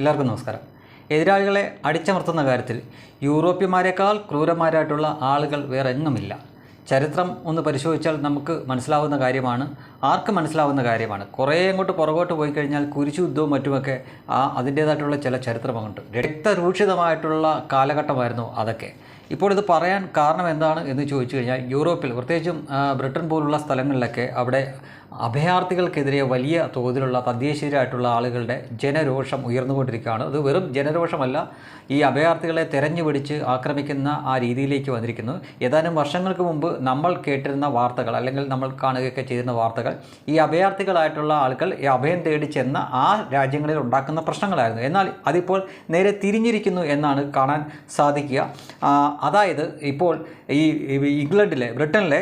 എല്ലാവർക്കും നമസ്കാരം. എതിരാളികളെ അടിച്ചമർത്തുന്ന കാര്യത്തിൽ യൂറോപ്യന്മാരെക്കാൾ ക്രൂരന്മാരായിട്ടുള്ള ആളുകൾ വേറെ എങ്ങുമില്ല ചരിത്രം ഒന്ന് പരിശോധിച്ചാൽ നമുക്ക് മനസ്സിലാവുന്ന കാര്യമാണ് ആർക്ക് മനസ്സിലാവുന്ന കാര്യമാണ്. കുറേ അങ്ങോട്ട് പുറകോട്ട് പോയി കഴിഞ്ഞാൽ കുരിശു യുദ്ധവും മറ്റുമൊക്കെ ആ അതിന്റേതായിട്ടുള്ള ചില ചരിത്രമുണ്ട് രക്തരൂക്ഷിതമായിട്ടുള്ള കാലഘട്ടമായിരുന്നു അതൊക്കെ. ഇപ്പോൾ ഇത് പറയാൻ കാരണം എന്താണ് എന്ന് ചോദിച്ചു കഴിഞ്ഞാൽ യൂറോപ്പിൽ പ്രത്യേകിച്ചും ബ്രിട്ടൻ പോലുള്ള സ്ഥലങ്ങളിലൊക്കെ അവിടെ അഭയാർത്ഥികൾക്കെതിരെ വലിയ തോതിലുള്ള തദ്ദേശീയരായിട്ടുള്ള ആളുകളുടെ ജനരോഷം ഉയർന്നുകൊണ്ടിരിക്കുകയാണ്. അത് വെറും ജനരോഷമല്ല ഈ അഭയാർത്ഥികളെ തെരഞ്ഞു പിടിച്ച് ആക്രമിക്കുന്ന ആ രീതിയിലേക്ക് വന്നിരിക്കുന്നു. ഏതാനും വർഷങ്ങൾക്ക് മുമ്പ് നമ്മൾ കേട്ടിരുന്ന വാർത്തകൾ അല്ലെങ്കിൽ നമ്മൾ കാണുകയൊക്കെ ചെയ്തിരുന്ന വാർത്തകൾ ഈ അഭയാർത്ഥികളായിട്ടുള്ള ആളുകൾ ഈ അഭയം തേടി ചെന്ന ആ രാജ്യങ്ങളിൽ ഉണ്ടാക്കുന്ന പ്രശ്നങ്ങളായിരുന്നു. എന്നാൽ അതിപ്പോൾ നേരെ തിരിഞ്ഞിരിക്കുന്നു എന്നാണ് കാണാൻ സാധിക്കുക. അതായത് ഇപ്പോൾ ഈ ഇംഗ്ലണ്ടിലെ ബ്രിട്ടനിലെ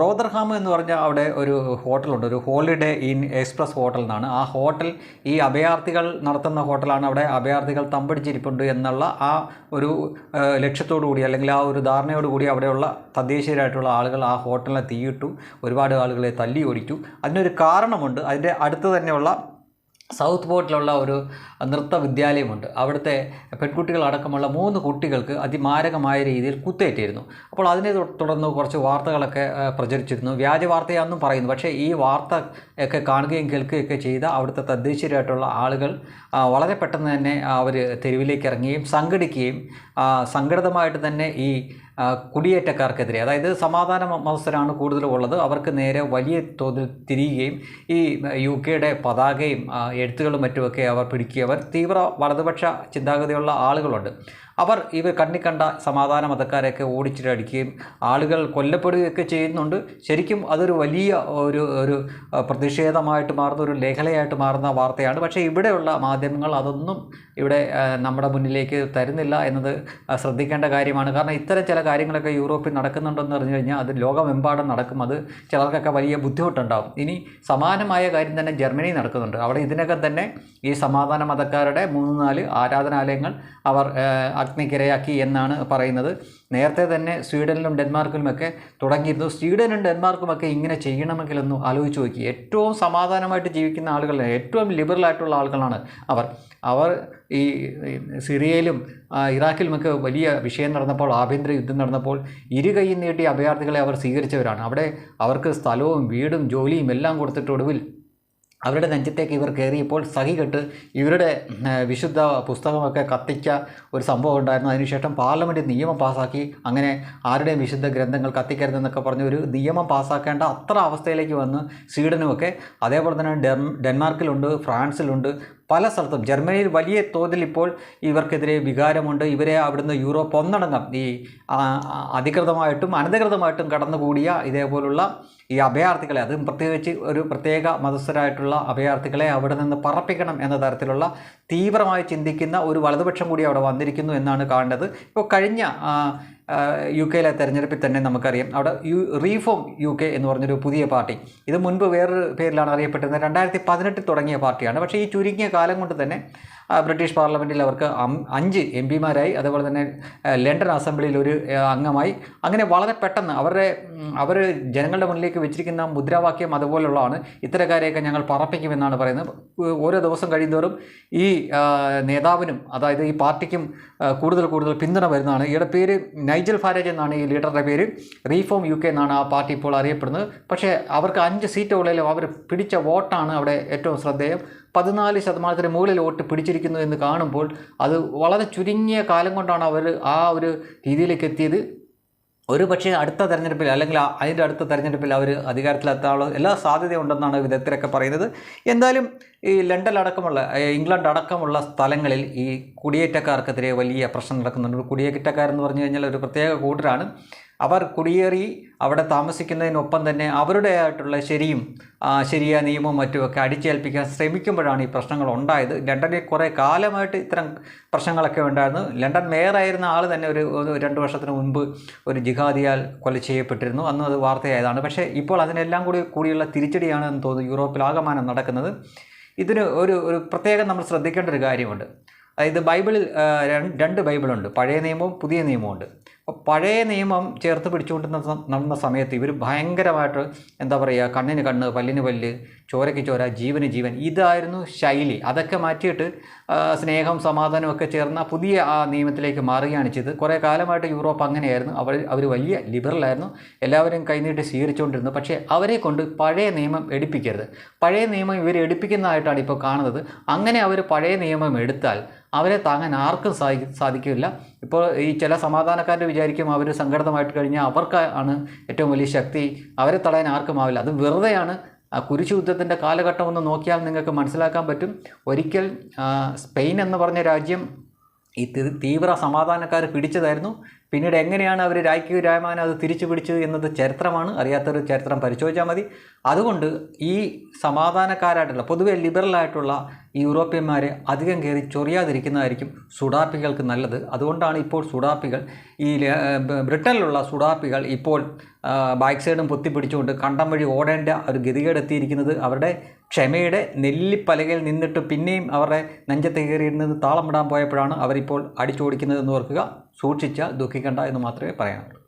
റോദർഹാം എന്ന് പറഞ്ഞ അവിടെ ഒരു ഹോട്ടലുണ്ട്. ഒരു ഹോളിഡേ ഇൻ എക്സ്പ്രസ് ഹോട്ടൽ എന്നാണ്. ആ ഹോട്ടൽ ഈ അഭയാർത്ഥികൾ നടത്തുന്ന ഹോട്ടലാണ് അവിടെ അഭയാർത്ഥികൾ തമ്പടിച്ചിരിപ്പുണ്ട് എന്നുള്ള ആ ഒരു ലക്ഷ്യത്തോടു കൂടി അല്ലെങ്കിൽ ആ ഒരു ധാരണയോട് കൂടി അവിടെയുള്ള തദ്ദേശീയരായിട്ടുള്ള ആളുകൾ ആ ഹോട്ടലിനെ തീയിട്ടു ഒരുപാട് ആളുകളെ തല്ലി ഓടിച്ചു അതിനൊരു കാരണമുണ്ട്. അതിന്റെ അടുത്ത് തന്നെയുള്ള സൗത്ത് പോർട്ടിലുള്ള ഒരു നൃത്ത വിദ്യാലയമുണ്ട്. അവിടുത്തെ പെൺകുട്ടികളടക്കമുള്ള മൂന്ന് കുട്ടികൾക്ക് അതിമാരകമായ രീതിയിൽ കുത്തേറ്റിരുന്നു. അപ്പോൾ അതിനെ തുടർന്ന് കുറച്ച് വാർത്തകളൊക്കെ പ്രചരിച്ചിരുന്നു. വ്യാജ വാർത്തയാണെന്നും പറയുന്നു. പക്ഷേ ഈ വാർത്ത ഒക്കെ കാണുകയും കേൾക്കുകയൊക്കെ ചെയ്ത അവിടുത്തെ തദ്ദേശീയരായിട്ടുള്ള ആളുകൾ വളരെ പെട്ടെന്ന് തന്നെ അവർ തെരുവിലേക്ക് ഇറങ്ങുകയും സംഘടിക്കുകയും സംഘടിതമായിട്ട് തന്നെ ഈ കുടിയേറ്റക്കാർക്കെതിരെ. അതായത് സമാധാന മത്സരമാണ് കൂടുതലും ഉള്ളത്. അവർക്ക് നേരെ വലിയ തോതിൽ തിരിയുകയും ഈ യു കെയുടെ പതാകയും എഴുത്തുകളും മറ്റുമൊക്കെ അവർ പിടിക്കുകയും. അവർ തീവ്ര വലതുപക്ഷ ചിന്താഗതിയുള്ള ആളുകളുണ്ട്. അവർ ഇവർ കണ്ണിക്കണ്ട സമാധാന മതക്കാരെയൊക്കെ ഓടിച്ചിട്ടടിക്കുകയും ആളുകൾ കൊല്ലപ്പെടുകയൊക്കെ ചെയ്യുന്നുണ്ട്. ശരിക്കും അതൊരു വലിയ ഒരു ഒരു പ്രതിഷേധമായിട്ട് മാറുന്ന ഒരു ലേഖലയായിട്ട് മാറുന്ന വാർത്തയാണ്. പക്ഷേ ഇവിടെയുള്ള മാധ്യമങ്ങൾ അതൊന്നും ഇവിടെ നമ്മുടെ മുന്നിലേക്ക് തരുന്നില്ല എന്നത് ശ്രദ്ധിക്കേണ്ട കാര്യമാണ്. കാരണം ഇത്തരം ചില കാര്യങ്ങളൊക്കെ യൂറോപ്പിൽ നടക്കുന്നുണ്ടെന്ന് പറഞ്ഞു കഴിഞ്ഞാൽ അത് ലോകമെമ്പാടും നടക്കും. അത് ചിലർക്കൊക്കെ വലിയ ബുദ്ധിമുട്ടുണ്ടാകും ഇനി സമാനമായ കാര്യം തന്നെ ജർമ്മനി നടക്കുന്നുണ്ട്. അവിടെ ഇതിനകം തന്നെ ഈ സമാധാന മതക്കാരുടെ മൂന്ന് നാല് ആരാധനാലയങ്ങൾ അവർ അഗ്നിക്കിരയാക്കി എന്നാണ് പറയുന്നത്. നേരത്തെ തന്നെ സ്വീഡനിലും ഡെൻമാർക്കിലുമൊക്കെ തുടങ്ങിയിരുന്നു. സ്വീഡനും ഡെൻമാർക്കുമൊക്കെ ഇങ്ങനെ ചെയ്യണമെങ്കിലൊന്നും ആലോചിച്ച് നോക്കി. ഏറ്റവും സമാധാനമായിട്ട് ജീവിക്കുന്ന ആളുകളാണ് ഏറ്റവും ലിബറൽ ആയിട്ടുള്ള ആളുകളാണ് അവർ. അവർ ഈ സിറിയയിലും ഇറാഖിലുമൊക്കെ വലിയ വിഷയം നടന്നപ്പോൾ ആഭ്യന്തര യുദ്ധം നടന്നപ്പോൾ ഇരു കൈയും നീട്ടി അഭയാർത്ഥികളെ അവർ സ്വീകരിച്ചവരാണ്. അവിടെ അവർക്ക് സ്ഥലവും വീടും ജോലിയും എല്ലാം കൊടുത്തിട്ട് ഒടുവിൽ അവരുടെ നെഞ്ചത്തേക്ക് ഇവർ കയറിയപ്പോൾ സഹി കെട്ട് ഇവരുടെ വിശുദ്ധ പുസ്തകമൊക്കെ കത്തിച്ച ഒരു സംഭവം ഉണ്ടായിരുന്നു. അതിനുശേഷം പാർലമെന്റ് നിയമം പാസ്സാക്കി അങ്ങനെ ആരുടെയും വിശുദ്ധ ഗ്രന്ഥങ്ങൾ കത്തിക്കരുതെന്നൊക്കെ പറഞ്ഞ് ഒരു നിയമം പാസ്സാക്കേണ്ട അത്ര അവസ്ഥയിലേക്ക് വന്ന് സ്വീഡനുമൊക്കെ. അതേപോലെ തന്നെ ഡെൻ ഡെൻമാർക്കിലുണ്ട് ഫ്രാൻസിലുണ്ട്. പല സ്ഥലത്തും. ജർമ്മനിയിൽ വലിയ തോതിൽ ഇപ്പോൾ ഇവർക്കെതിരെ വികാരമുണ്ട്. ഇവരെ അവിടുന്ന് യൂറോപ്പ് ഒന്നടങ്കം ഈ അധികൃതമായിട്ടും അനധികൃതമായിട്ടും കടന്നുകൂടിയ ഇതേപോലുള്ള ഈ അഭയാർത്ഥികളെ അതും പ്രത്യേകിച്ച് ഒരു പ്രത്യേക മതസ്ഥരായിട്ടുള്ള അഭയാർത്ഥികളെ അവിടെ നിന്ന് പറപ്പിക്കണം എന്ന തരത്തിലുള്ള തീവ്രമായി ചിന്തിക്കുന്ന ഒരു വലതുപക്ഷം കൂടി അവിടെ വന്നിരിക്കുന്നു എന്നാണ് കാണേണ്ടത്. ഇപ്പോൾ കഴിഞ്ഞ യു കെയിലെ തെരഞ്ഞെടുപ്പിൽ തന്നെ നമുക്കറിയാം. അവിടെ യു റീഫോം യു കെ എന്ന് പറഞ്ഞൊരു പുതിയ പാർട്ടി. ഇത് മുൻപ് വേറൊരു പേരിലാണ് അറിയപ്പെട്ടിരുന്നത് രണ്ടായിരത്തി പതിനെട്ടിൽ തുടങ്ങിയ പാർട്ടിയാണ്. പക്ഷേ ഈ ചുരുങ്ങിയ കാലം കൊണ്ട് തന്നെ ബ്രിട്ടീഷ് പാർലമെന്റിൽ അവർക്ക് അഞ്ച് എം പിമാരായി അതുപോലെ തന്നെ ലണ്ടൻ അസംബ്ലിയിൽ ഒരു അംഗമായി. അങ്ങനെ വളരെ പെട്ടെന്ന് അവരുടെ അവർ ജനങ്ങളുടെ മുന്നിലേക്ക് വെച്ചിരിക്കുന്ന മുദ്രാവാക്യം അതുപോലെയുള്ളതാണ് ഇത്തരക്കാരെയൊക്കെ ഞങ്ങൾ പറപ്പിക്കുമെന്നാണ് പറയുന്നത്. ഓരോ ദിവസം കഴിയുന്തോറും ഈ നേതാവിനും അതായത് ഈ പാർട്ടിക്കും കൂടുതൽ കൂടുതൽ പിന്തുണ വരുന്നതാണ്. ഇയാളുടെ പേര് നൈജൽ ഫാരേജ് എന്നാണ് ഈ ലീഡറുടെ പേര്. റീഫോം യു കെ എന്നാണ് ആ പാർട്ടി ഇപ്പോൾ അറിയപ്പെടുന്നത്. പക്ഷേ അവർക്ക് അഞ്ച് സീറ്റുകളിലും അവർ പിടിച്ച വോട്ടാണ് അവിടെ ഏറ്റവും ശ്രദ്ധേയം. പതിനാല് ശതമാനത്തിന് മുകളിൽ വോട്ട് പിടിച്ചിരിക്കുന്നു എന്ന് കാണുമ്പോൾ അത് വളരെ ചുരുങ്ങിയ കാലം കൊണ്ടാണ് അവർ ആ ഒരു രീതിയിലേക്ക് എത്തിയത്. ഒരു പക്ഷേ അടുത്ത തെരഞ്ഞെടുപ്പിൽ അല്ലെങ്കിൽ അതിന്റെ അടുത്ത തെരഞ്ഞെടുപ്പിൽ അവർ അധികാരത്തിലെത്താനുള്ള എല്ലാ സാധ്യതയുണ്ടെന്നാണ് വിദഗ്ധരൊക്കെ പറയുന്നത്. എന്തായാലും ഈ ലണ്ടൻ അടക്കമുള്ള ഇംഗ്ലണ്ട് അടക്കമുള്ള സ്ഥലങ്ങളിൽ ഈ കുടിയേറ്റക്കാർക്കെതിരെ വലിയ പ്രശ്നം നടക്കുന്നുണ്ട്. കുടിയേറ്റക്കാരെന്ന് പറഞ്ഞു കഴിഞ്ഞാൽ ഒരു പ്രത്യേക കൂട്ടരാണ്. അവർ കുടിയേറി അവിടെ താമസിക്കുന്നതിനൊപ്പം തന്നെ അവരുടേതായിട്ടുള്ള ശരിയും ശരിയായ നിയമവും മറ്റുമൊക്കെ അടിച്ചേൽപ്പിക്കാൻ ശ്രമിക്കുമ്പോഴാണ് ഈ പ്രശ്നങ്ങൾ ഉണ്ടായത്. ലണ്ടനിൽ കുറേ കാലമായിട്ട് ഇത്തരം പ്രശ്നങ്ങളൊക്കെ ഉണ്ടായിരുന്നു. ലണ്ടൻ മേയറായിരുന്ന ആൾ തന്നെ ഒരു രണ്ട് വർഷത്തിന് മുൻപ് ഒരു ജിഹാദിയാൽ കൊല ചെയ്യപ്പെട്ടിരുന്നു. അന്ന് അത് വാർത്തയായതാണ്. പക്ഷേ ഇപ്പോൾ അതിനെല്ലാം കൂടി കൂടിയുള്ള തിരിച്ചടിയാണ് എന്ന് തോന്നുന്നു യൂറോപ്പിൽ ആകമാനം നടക്കുന്നത്. ഇതിന് ഒരു ഒരു പ്രത്യേകം നമ്മൾ ശ്രദ്ധിക്കേണ്ട ഒരു കാര്യമുണ്ട്. അതായത് ബൈബിളിൽ രണ്ട് ബൈബിളുണ്ട്. പഴയ നിയമവും പുതിയ നിയമവും ഉണ്ട് അപ്പോൾ പഴയ നിയമം ചേർത്ത് പിടിച്ചുകൊണ്ട് നടന്ന- സമയത്ത് ഇവർ ഭയങ്കരമായിട്ട് എന്താ പറയുക കണ്ണിന് കണ്ണ് പല്ലിന് പല്ല് ചോരയ്ക്ക് ചോര ജീവന് ജീവൻ ഇതായിരുന്നു ശൈലി. അതൊക്കെ മാറ്റിയിട്ട് സ്നേഹം സമാധാനമൊക്കെ ചേർന്ന പുതിയ ആ നിയമത്തിലേക്ക് മാറുകയാണ് ചെയ്തത്. കുറേ കാലമായിട്ട് യൂറോപ്പ് അങ്ങനെയായിരുന്നു. അവർ അവർ വലിയ ലിബറലായിരുന്നു. എല്ലാവരും കൈനീട്ടി സ്വീകരിച്ചുകൊണ്ടിരുന്നു. പക്ഷേ അവരെ കൊണ്ട് പഴയ നിയമം എടുപ്പിക്കരുത്. പഴയ നിയമം ഇവർ എടുപ്പിക്കുന്നതായിട്ടാണ് ഇപ്പോൾ കാണുന്നത്. അങ്ങനെ അവർ പഴയ നിയമം എടുത്താൽ അവരെ താങ്ങാൻ ആർക്കും സാധിക്കും സാധിക്കില്ല. ഇപ്പോൾ ഈ ചില സമാധാനക്കാർ വിചാരിക്കും അവർ സംഘടിതമായിട്ട് കഴിഞ്ഞാൽ അവർക്കാണ് ഏറ്റവും വലിയ ശക്തി. അവരെ തടയാൻ ആർക്കും ആവില്ല. അത് വെറുതെയാണ്. ആ കുരിശു യുദ്ധത്തിന്റെ കാലഘട്ടം ഒന്ന് നോക്കിയാൽ നിങ്ങൾക്ക് മനസ്സിലാക്കാൻ പറ്റും. ഒരിക്കൽ സ്പെയിൻ എന്ന് പറഞ്ഞ രാജ്യം ഈ തീവ്ര സമാധാനക്കാർ പിടിച്ചതായിരുന്നു. പിന്നീട് എങ്ങനെയാണ് അവർ രായ്ക്ക് രാമാനം അത് തിരിച്ചു പിടിച്ചത് എന്നത് ചരിത്രമാണ്. അറിയാത്തൊരു ചരിത്രം പരിശോധിച്ചാൽ മതി. അതുകൊണ്ട് ഈ സമാധാനക്കാരായിട്ടുള്ള പൊതുവെ ലിബറലായിട്ടുള്ള ഈ യൂറോപ്യന്മാരെ അധികം കയറി ചൊറിയാതിരിക്കുന്നതായിരിക്കും സുഡാപ്പികൾക്ക് നല്ലത്. അതുകൊണ്ടാണ് ഇപ്പോൾ സുഡാപ്പികൾ ഈ ബ്രിട്ടനിലുള്ള സുഡാപ്പികൾ ഇപ്പോൾ ബാക്ക് സൈഡും പൊത്തിപ്പിടിച്ചുകൊണ്ട് കണ്ടം വഴി ഓടേണ്ട ഒരു ഗതികേടെത്തിയിരിക്കുന്നത് അവരുടെ ക്ഷമയുടെ നെല്ലിപ്പലകയിൽ നിന്നിട്ട് പിന്നെയും അവരുടെ നെഞ്ചത്ത് കയറിയിരുന്നത് താളം വിടാൻ പോയപ്പോഴാണ് അവരിപ്പോൾ അടിച്ചോടിക്കുന്നത് എന്ന് ഓർക്കുക. സൂക്ഷിച്ചാൽ ദുഃഖിക്കണ്ട എന്ന് മാത്രമേ പറയാനുള്ളൂ.